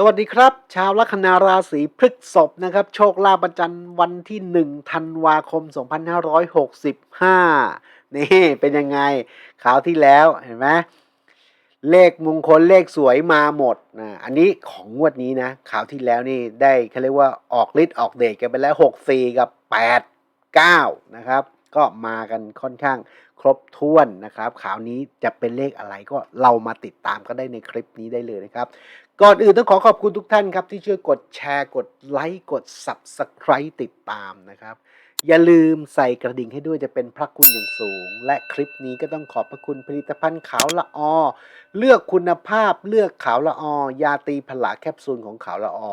สวัสดีครับ ชาวลัคนาราศีพฤษภนะครับ โชคลาภประจันวันที่1ธันวาคม 2565 นี่เป็นยังไงข่าวที่แล้วเห็นไหมเลขมงคลเลขสวยมาหมดนะอันนี้ของงวดนี้นะข่าวที่แล้วนี่ได้เขาเรียกว่าออกฤทธิ์ออกเดชกันไปแล้ว 6 4 กับ 8 9 นะครับ ก็มากันค่อนข้างครบถ้วนนะครับข่าวนี้จะเป็นเลขอะไรก็เรามาติดตามก็ได้ในคลิปนี้ได้เลยนะครับ ก่อนอื่นต้องขอขอบคุณทุกท่านครับ ที่ช่วยกดแชร์กดไลค์กด Subscribe ติดตามนะครับ อย่าลืมใส่กระดิ่งให้ด้วยจะเป็นพระคุณอย่างสูง และคลิปนี้ก็ต้องขอบพระคุณผลิตภัณฑ์ขาวละออ เลือกคุณภาพเลือกขาวละออยาตีผลาแคปซูลของขาวละออ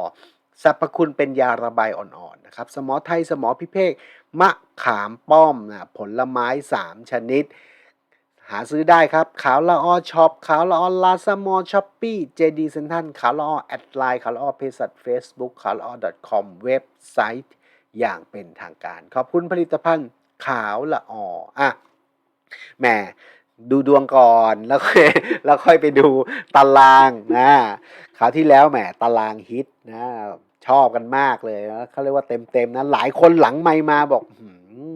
สรรพคุณเป็นยาระบายอ่อนๆนะครับ สมอไทยสมอพิเภกมะขามป้อมนะผลไม้ 3 ชนิด หาซื้อได้ครับ ขาวละออช็อปขาวละออลาซามอช้อปปี้เจดีเซนทันขาวละออแอดไลน์ขาวละออเพจสัตเฟซบุ๊กขาวละออ .com เว็บไซต์อย่างเป็นทางการ ขอบคุณผลิตภัณฑ์ขาวละอออะแหมดูดวงก่อนแล้วค่อยแล้วค่อยไปดูตารางนะคราวที่แล้วแหมตารางฮิตนะ ชอบกันมากเลยนะเขาเรียกว่าเต็มๆนะหลายคนหลังไม่มาบอก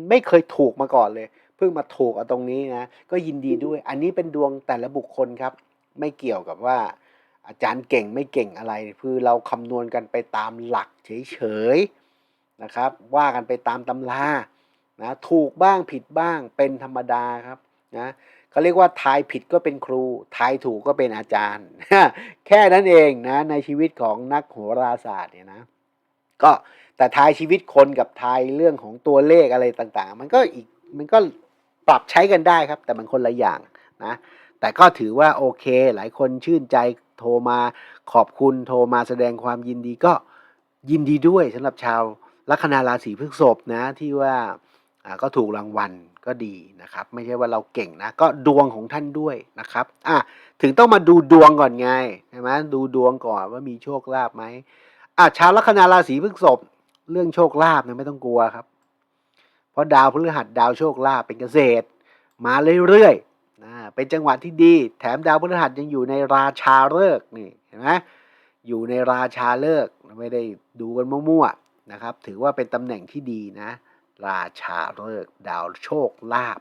ไม่เคยถูกมาก่อนเลย เพิ่งมาถูกเอาตรงนี้นะก็ยินดีด้วย อันนี้เป็นดวงแต่ละบุคคลครับ ไม่เกี่ยวกับว่า อาจารย์เก่งไม่เก่งอะไร คือเราคำนวณกันไปตามหลักเฉยๆนะครับ ว่ากันไปตามตำรานะถูกบ้างผิดบ้างเป็นธรรมดาครับนะเขาเรียกว่าทายผิดก็เป็นครู ทายถูกก็เป็นอาจารย์ แค่นั้นเองนะในชีวิตของนักโหราศาสตร์เนี่ยนะก็แต่ทายชีวิตคนกับทายเรื่องของตัวเลขอะไรต่างๆ มันก็อีกมันก็ ปรับใช้กันได้ครับ แต่มันคนละอย่างนะแต่ก็ถือว่าโอเค หลายคนชื่นใจโทรมาขอบคุณโทรมาแสดงความยินดีก็ยินดีด้วยสำหรับชาวลัคนาราศีพฤษภนะที่ว่าก็ถูกรางวัลก็ดีนะครับ ไม่ใช่ว่าเราเก่งนะ ก็ดวงของท่านด้วยนะครับอะถึงต้องมาดูดวงก่อนไงใช่ไหมดูดวงก่อนว่ามีโชคลาภไหมอะชาวลัคนาราศีพฤษภเรื่องโชคลาภเนี่ยไม่ต้องกลัวครับ เพราะดาวพฤหัสดาวโชคลาภเป็นเกษตร มาเรื่อยๆนะเป็นจังหวะที่ดี แถมดาวพฤหัสยังอยู่ในราชาฤกษ์นี่เห็นไหมอยู่ในราชาฤกษ์ไม่ได้ดูกันมั่วๆนะครับ ถือว่าเป็นตำแหน่งที่ดีนะ ราชาฤกษ์ดาวโชคลาภ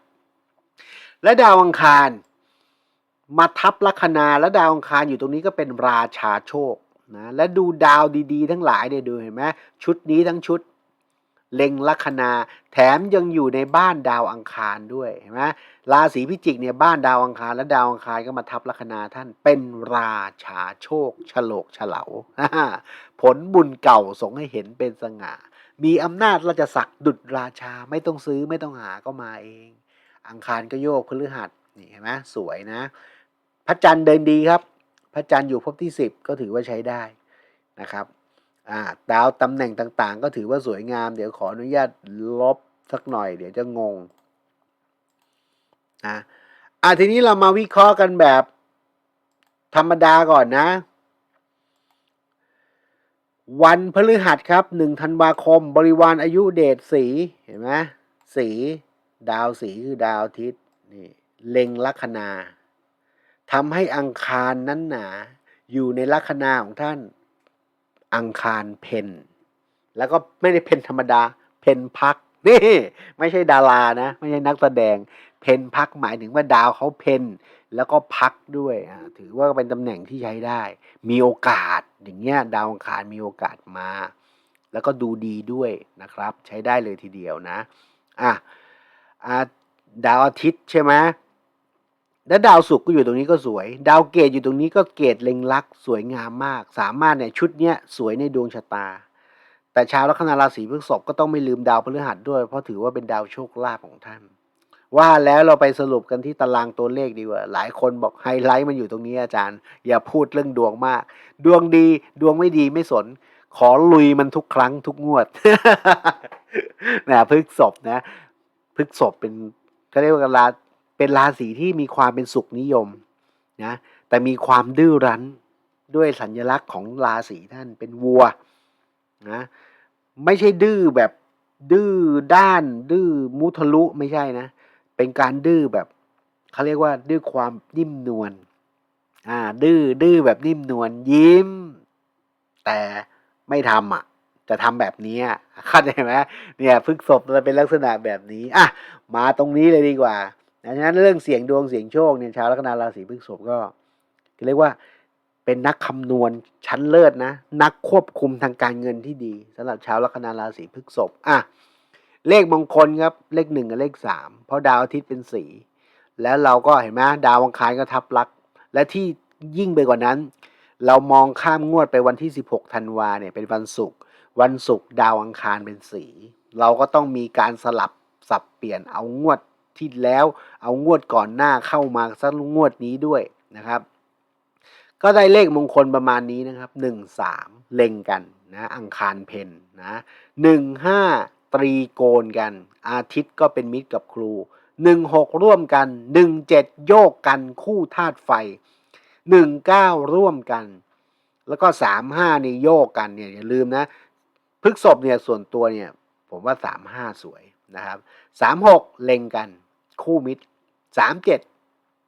และดาวอังคาร มาทับลัคนาและดาวอังคารอยู่ตรงนี้ก็เป็นราชาโชคนะและดูดาวดีๆ ทั้งหลายเนี่ยดูเห็นไหมชุดนี้ทั้งชุด เล็งลัคนาแถมยังอยู่ในบ้านดาวอังคารด้วยเห็นไหมราศีพิจิกเนี่ยบ้านดาวอังคารและดาวอังคารก็มาทับลัคนาท่านเป็นราชาโชคฉลกเฉลาผลบุญเก่าส่งให้เห็นเป็นสง่า มีอำนาจราชศักดิ์ดุจราชาไม่ต้องซื้อไม่ต้องหาก็มาเอง อังคารก็โยกพฤหัสนี่เห็นไหมสวยนะ พระจันทร์เดินดีครับ พระจันทร์อยู่ภพที่สิบก็ถือว่าใช้ได้นะครับ อ่าดาวตำแหน่งต่างๆ ก็ถือว่าสวยงาม เดี๋ยวขออนุญาตลบสักหน่อย เดี๋ยวจะงงอะอะทีนี้เรามาวิเคราะห์กันแบบ ธรรมดาก่อนนะ วันพฤหัสครับหนึ่งธันวาคม บริวารอายุเดชสีเห็นไหมสี ดาวสีคือดาวอาทิตย์นี่เล็งลัคนาทำให้อังคารนั้นหนา อยู่ในลัคนาของท่าน อังคารเพนแล้วก็ไม่ได้เพนธรรมดา เพนพักนี่ไม่ใช่ดารานะ ไม่ใช่นักแสดง เพนพักหมายถึงว่าดาวเขาเพนแล้วก็พักด้วยถือว่าเป็นตำแหน่งที่ใช้ได้ มีโอกาสอย่างเงี้ยดาวอังคารมีโอกาสมา แล้วก็ดูดีด้วยนะครับ ใช้ได้เลยทีเดียวนะอะอะดาวอาทิตย์ใช่ไหม และดาวศุกร์ก็อยู่ตรงนี้ก็สวย ดาวเกตอยู่ตรงนี้ก็เกตเล็งลักสวยงามมาก สามารถเนี่ยชุดเนี้ยสวยในดวงชะตา แต่ชาวลัคนาราศีพฤษภก็ต้องไม่ลืมดาวพฤหัสด้วย เพราะถือว่าเป็นดาวโชคลาภของท่าน ว่าแล้วเราไปสรุปกันที่ตารางตัวเลขดีกว่า หลายคนบอกไฮไลท์มันอยู่ตรงนี้อาจารย์ อย่าพูดเรื่องดวงมาก ดวงดีดวงไม่ดีไม่สน ขอลุยมันทุกครั้งทุกงวดนะพฤษภนะพฤษภเป็นเขาเรียกว่ารา เป็นราศีที่มีความเป็นสุขนิยมนะแต่มีความดื้อรั้นด้วยสัญลักษณ์ของราศีท่านเป็นวัวนะไม่ใช่ดื้อแบบดื้อด้าน ดื้อมุทะลุไม่ใช่นะ เป็นการดื้อแบบเขาเรียกว่าดื้อความนิ่มนวลอ่าดื้อดื้อแบบนิ่มนวลยิ้ม แต่ไม่ทำอะจะทำแบบนี้เข้าใจไหมเนี่ยพฤกษบมันเป็นลักษณะแบบนี้อะมาตรงนี้เลยดีกว่า ดังนั้นเรื่องเสียงดวงเสียงโชคเนี่ยชาวลัคนาราศีพฤษภก็เรียกว่าเป็นนักคำนวณชั้นเลิศนะ นักควบคุมทางการเงินที่ดีสำหรับชาวลัคนาราศีพฤษภอะเลขมงคลครับเลขหนึ่งกับเลขสามเพราะดาวอาทิตย์เป็นสี แล้วเราก็เห็นไหมดาวอังคารก็ทับลัก และที่ยิ่งไปกว่านั้น เรามองข้ามงวดไปวันที่ 16ธันวาเนี่ยเป็นวันศุกร์วันศุกร์ดาวอังคารเป็นสี เราก็ต้องมีการสลับสับเปลี่ยนเอางวด ที่แล้ว เอางวดก่อนหน้าเข้ามาสักงวดนี้ด้วยนะครับ ก็ได้เลขมงคลประมาณนี้นะครับหนึ่งสามเล็งกันนะอังคารเพนนะหนึ่งห้าตรีโกณกัน อาทิตย์ก็เป็นมิตรกับครูหนึ่งหกร่วมกันหนึ่งเจ็ดโยกกันคู่ธาตุไฟหนึ่งเก้าร่วมกัน แล้วก็สามห้านี่โยกกันเนี่ยอย่าลืมนะพฤกษบเนี่ยส่วนตัวเนี่ยผมว่าสามห้าสวยนะครับสามหกเล็งกัน คู่มิตรสามเจ็ด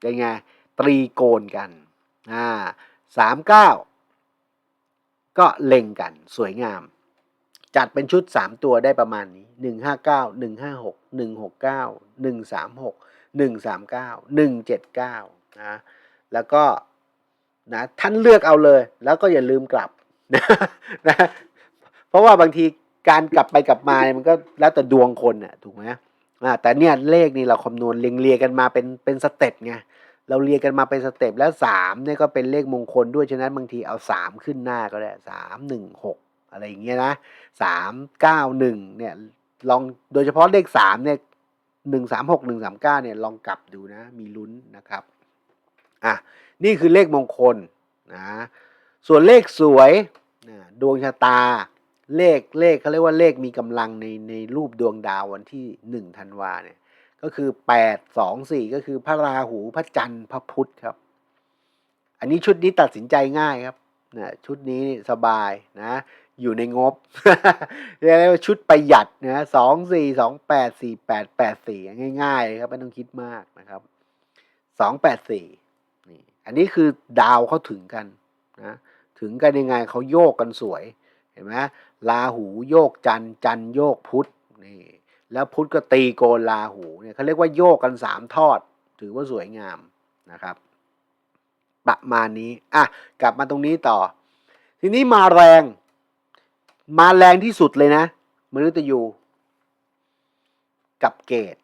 เป็นไงตรีโกณกันอ่าสามเก้าก็เล็งกันสวยงาม จัดเป็นชุดสามตัวได้ประมาณนี้หนึ่งห้าเก้าหนึ่งห้าหกหนึ่งหกเก้าหนึ่งสามหกหนึ่งสามเก้าหนึ่งเจ็ดเก้านะแล้วก็นะท่านเลือกเอาเลย แล้วก็อย่าลืมกลับนะนะเพราะว่าบางทีการกลับไปกลับมาเนี่ยมันก็แล้วแต่ดวงคนน่ะถูกไหม อ่าแต่เนี่ยเลขนี่เราคำนวณเรียงเรียกันมาเป็นเป็นสเต็ปไงเราเรียงกันมาเป็นสเต็ปแล้วสามเนี่ยก็เป็นเลขมงคลด้วยฉะนั้นบางทีเอาสามขึ้นหน้าก็ได้สามหนึ่งหกอะไรอย่างเงี้ยนะสามเก้าหนึ่งเนี่ยลองโดยเฉพาะเลขสามเนี่ยหนึ่งสามหกหนึ่งสามเก้าเนี่ยลองกลับดูนะมีลุ้นนะครับอะนี่คือเลขมงคลนะส่วนเลขสวยดวงชะตา เลขเลขเขาเรียกว่าเลขมีกำลังในในรูปดวงดาววันที่หนึ่งธันวาเนี่ยก็คือแปดสองสี่ก็คือพระราหูพระจันทร์พระพุธครับ อันนี้ชุดนี้ตัดสินใจง่ายครับนะชุดนี้สบายนะ อยู่ในงบเรียกได้ว่าชุดประหยัดนะสองสี่สองแปดสี่แปดแปดสี่ง่ายๆเลยครับไม่ต้องคิดมากนะครับสองแปดสี่นี่อันนี้คือดาวเขาถึงกันนะถึงกันยังไงเขาโยกกันสวย ห็นไหมลาหูโยกจันจันโยกพุธนี่แล้วพุธก็ตีโกนลาหูเนี่ยเขาเรียกว่าโยกกันสามทอด ถือว่าสวยงามนะครับ ประมาณนี้อะกลับมาตรงนี้ต่อ ทีนี้มาแรง มาแรงที่สุดเลยนะมฤตยูกับเกต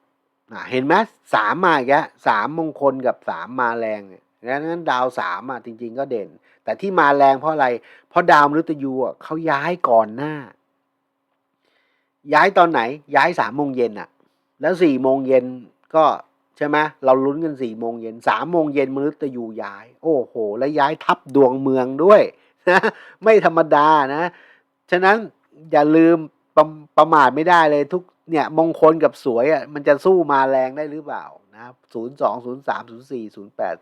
เห็นไหมสามมาอีกแล้วสามมงคลกับสามมาแรงเนี่ย งนั้นดาวสามอะจริง ๆ ก็เด่น แต่ที่มาแรงเพราะอะไร เพราะดาวมฤตยูอะเขาย้ายก่อนหน้า ย้ายตอนไหน ย้ายสามโมงเย็นอะ แล้วสี่โมงเย็นก็ใช่ไหมเราลุ้นกันสี่โมงเย็นสามโมงเย็นมนุษย์ยูย้าย โอ้โห แล้วย้ายทับดวงเมืองด้วยนะไม่ธรรมดานะ ฉะนั้นอย่าลืมประประมาทไม่ได้เลยทุกเนี่ยมงคลกับสวยอะมันจะสู้มาแรงได้หรือเปล่านะครับศูนย์สองศูนย์สามศูนย์สี่ศูนย์แปด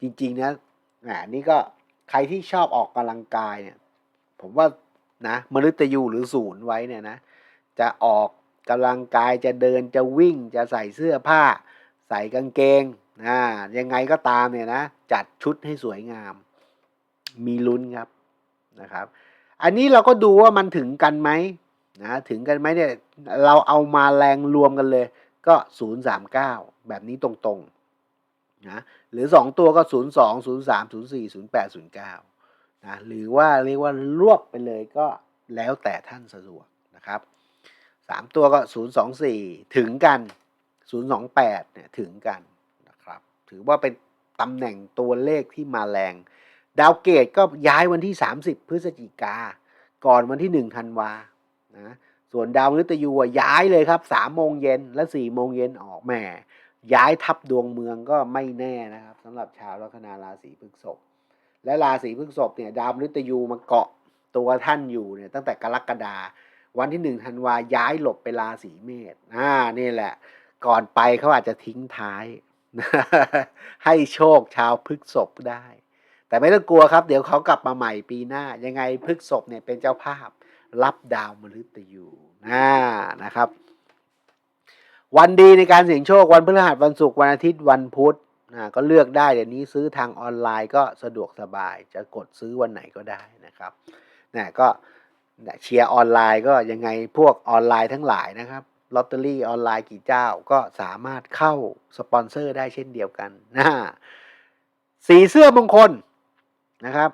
จริง ๆ นะแหมนี่ก็ใครที่ชอบออกกำลังกายเนี่ย ผมว่านะมนุษย์ยูหรือศูนย์ไว้เนี่ยนะ จะออกกำลังกายจะเดินจะวิ่งจะใส่เสื้อผ้า ใส่กางเกงนะยังไงก็ตามเนี่ยนะ จัดชุดให้สวยงาม มีลุ้นครับนะครับ อันนี้เราก็ดูว่ามันถึงกันไหมนะถึงกันไหมเนี่ยเราเอามาแรงรวมกันเลย ก็ศูนย์สามเก้าแบบนี้ตรงๆ นะหรือสองตัวก็ศูนย์สองศูนย์สามศูนย์สี่ศูนย์แปดศูนย์เก้านะหรือว่าเรียกว่ารวบไปเลยก็แล้วแต่ท่านสะดวกนะครับสามตัวก็ศูนย์สองสี่ถึงกันศูนย์สองแปดเนี่ยถึงกันนะครับ ถือว่าเป็นตำแหน่งตัวเลขที่มาแรง ดาวเกตก็ย้ายวันที่ 30 พฤศจิกา ก่อนวันที่ 1 ธันวานะส่วนดาวมฤตยูย้ายเลยครับ3โมงเย็นและ4โมงเย็นออกแหม ย้ายทับดวงเมืองก็ไม่แน่นะครับสำหรับชาวลัคนาราศีพฤษภและราศีพฤษภเนี่ยดาวมฤตยูมาเกาะตัวท่านอยู่เนี่ยตั้งแต่กรกฎาวันที่หนึ่งธันวาย้ายหลบไปราศีเมษอ่านี่แหละ ก่อนไปเขาอาจจะทิ้งท้าย ให้โชคชาวพฤษภได้ แต่ไม่ต้องกลัวครับ เดี๋ยวเขากลับมาใหม่ปีหน้า ยังไงพฤษภเนี่ยเป็นเจ้าภาพ รับดาวมฤตยูนะนะครับ วันดีในการเสี่ยงโชควันพฤหัสวันศุกร์วันอาทิตย์วันพุธนะก็เลือกได้เดี๋ยวนี้ซื้อทางออนไลน์ก็สะดวกสบาย จะกดซื้อวันไหนก็ได้นะครับเนี่ยก็เชียร์ออนไลน์ก็ยังไงพวกออนไลน์ทั้งหลายนะครับลอตเตอรี่ออนไลน์กี่เจ้าก็สามารถเข้าสปอนเซอร์ได้เช่นเดียวกันนะสีเสื้อมงคลนะครับ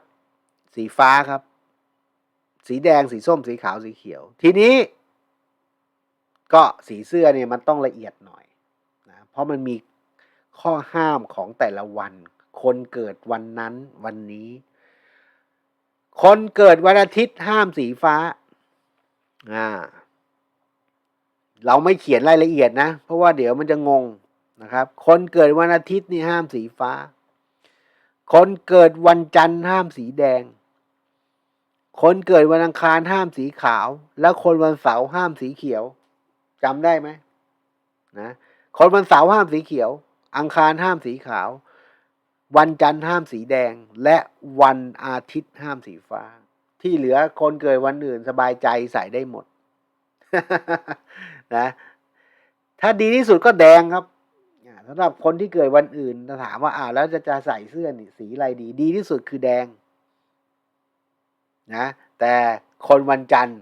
สีฟ้าครับ สีแดงสีส้มสีขาวสีเขียว ทีนี้ ก็สีเสื้อเนี่ยมันต้องละเอียดหน่อยนะเพราะมันมีข้อห้ามของแต่ละวัน คนเกิดวันนั้นวันนี้ คนเกิดวันอาทิตย์ห้ามสีฟ้าอ่าเราไม่เขียนรายละเอียดนะ เพราะว่าเดี๋ยวมันจะงงนะครับ คนเกิดวันอาทิตย์นี่ห้ามสีฟ้า คนเกิดวันจันทร์ห้ามสีแดง คนเกิดวันอังคารห้ามสีขาว แล้วคนวันเสาร์ห้ามสีเขียว จำได้ไหมนะคนวันเสาร์ห้ามสีเขียว อังคารห้ามสีขาว วันจันทร์ห้ามสีแดง และวันอาทิตย์ห้ามสีฟ้า ที่เหลือคนเกิดวันอื่นสบายใจใส่ได้หมดนะถ้าดีที่สุดก็แดงครับสำหรับคนที่เกิดวันอื่นถ้าถามว่าอ่าวแล้วจะจะใส่เสื้อนี่สีอะไรดี ดีที่สุดคือแดงนะแต่คนวันจันทร์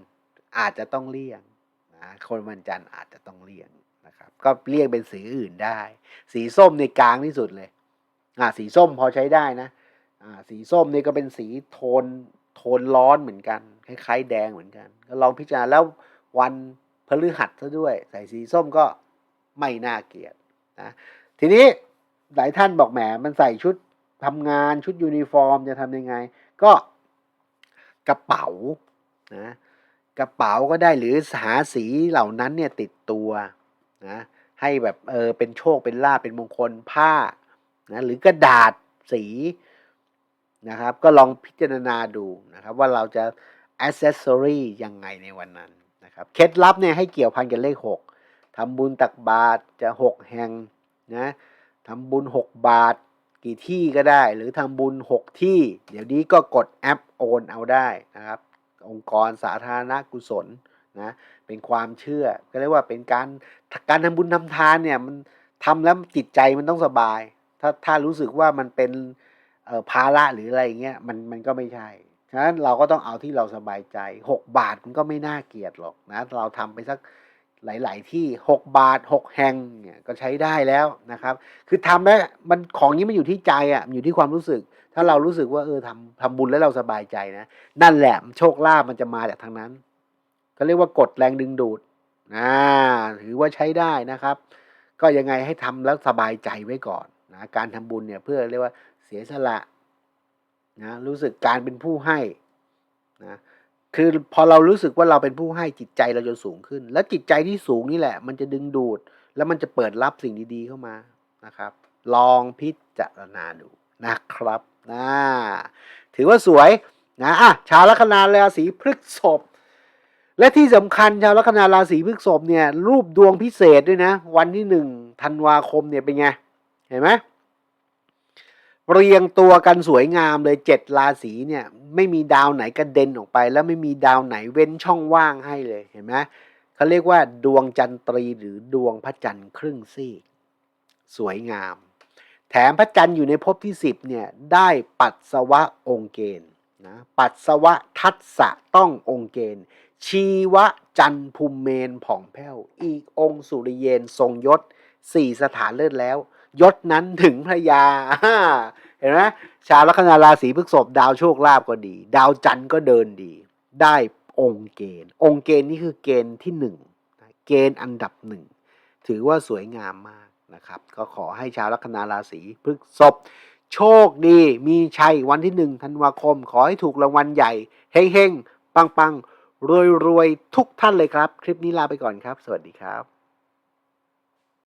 อาจจะต้องเลี่ยง นะคนวันจันทร์อาจจะต้องเลี่ยงนะครับ ก็เลี่ยงเป็นสีอื่นได้ สีส้มในกลางที่สุดเลยอ่าสีส้มพอใช้ได้นะอ่าสีส้มนี่ก็เป็นสีโทนโทนร้อนเหมือนกัน คล้ายๆ แดงเหมือนกัน ก็ลองพิจารณาแล้ววันพฤหัสซะด้วย ใส่สีส้มก็ไม่น่าเกลียดนะทีนี้หลายท่านบอกแหมมันใส่ชุดทำงานชุดยูนิฟอร์มจะทำยังไง ก็กระเป๋านะ กระเป๋าก็ได้หรือหาสีเหล่านั้นเนี่ยติดตัวนะให้แบบเออเป็นโชคเป็นลาภเป็นมงคลผ้านะหรือกระดาษสีนะครับ ก็ลองพิจารณาดูนะครับ ว่าเราจะ accessory ยังไงในวันนั้นนะครับเคล็ดลับเนี่ยให้เกี่ยวพันกับเลข 6ทำบุญตักบาตรจะ 6 แห่งนะทำบุญ 6 บาท กี่ที่ก็ได้ หรือทำบุญ 6 ที่ เดี๋ยวนี้ก็กดแอปโอนเอาได้นะครับ องค์กรสาธารณกุศลนะเป็นความเชื่อก็เรียกว่าเป็นการการทำบุญทำทานเนี่ยมันทำแล้วจิตใจมันต้องสบาย ถ้าถ้ารู้สึกว่ามันเป็นออภาระหรืออะไรเงี้ยมันมันก็ไม่ใช่ฉะนั้นเราก็ต้องเอาที่เราสบายใจ 6 บาทมันก็ไม่น่าเกลียดหรอกนะเราทำไปสัก หลาย ๆ ที่ 6 บาท 6 แห่งเนี่ยก็ใช้ได้แล้วนะครับ คือทำแล้วมันของนี้มันอยู่ที่ใจอะมันอยู่ที่ความรู้สึก ถ้าเรารู้สึกว่าเออทำทำบุญแล้วเราสบายใจนะนั่นแหละโชคลาภมันจะมาจากทางนั้นเขาเรียกว่ากดแรงดึงดูดอ่าถือว่าใช้ได้นะครับ ก็ยังไงให้ทำแล้วสบายใจไว้ก่อนนะการทำบุญเนี่ยเพื่อเรียกว่าเสียสละนะรู้สึกการเป็นผู้ให้นะ คือพอเรารู้สึกว่าเราเป็นผู้ให้จิตใจเราจะสูงขึ้น แล้วจิตใจที่สูงนี่แหละ มันจะดึงดูด แล้วมันจะเปิดรับสิ่งดีๆเข้ามานะครับ ลองพิจารณาดูนะครับนะถือว่าสวยนะอะชาวลัคนาราศีพฤษภและที่สำคัญชาวลัคนาราศีพฤษภเนี่ยรูปดวงพิเศษด้วยนะ วันที่หนึ่งธันวาคมเนี่ยเป็นไง เห็นไหม เรียงตัวกันสวยงามเลยเจ็ดราศีเนี่ย ไม่มีดาวไหนกระเด็นออกไป แล้วไม่มีดาวไหนเว้นช่องว่างให้เลยเห็นไหมเขาเรียกว่า ดวงจันทรีหรือดวงพระจันทร์ครึ่งซีกสวยงาม แถมพระจันทร์อยู่ในภพที่สิบเนี่ยได้ปัสสาวะองค์เกณฑ์นะปัสสาวะทัศะต้ององค์เกณฑ์ ชีวะจันภูมิเมนผ่องแผ้ว อีกองค์สุริเยนทรงยศสี่สถานเลิศแล้ว ยศนั้นถึงพระยา เห็นไหมชาวลัคนาราศีพฤษภดาวโชคลาภก็ดี ดาวจันทร์ก็เดินดี ได้องค์เกณฑ์ องค์เกณฑ์นี่คือเกณฑ์ที่หนึ่งเกณฑ์อันดับหนึ่งถือว่าสวยงามมากนะครับ ก็ขอให้ชาวลัคนาราศีพฤษภโชคดีมีชัยวันที่หนึ่งธันวาคม ขอให้ถูกรางวัลใหญ่เฮงๆปังๆรวยๆทุกท่านเลยครับ คลิปนี้ลาไปก่อนครับ สวัสดีครับ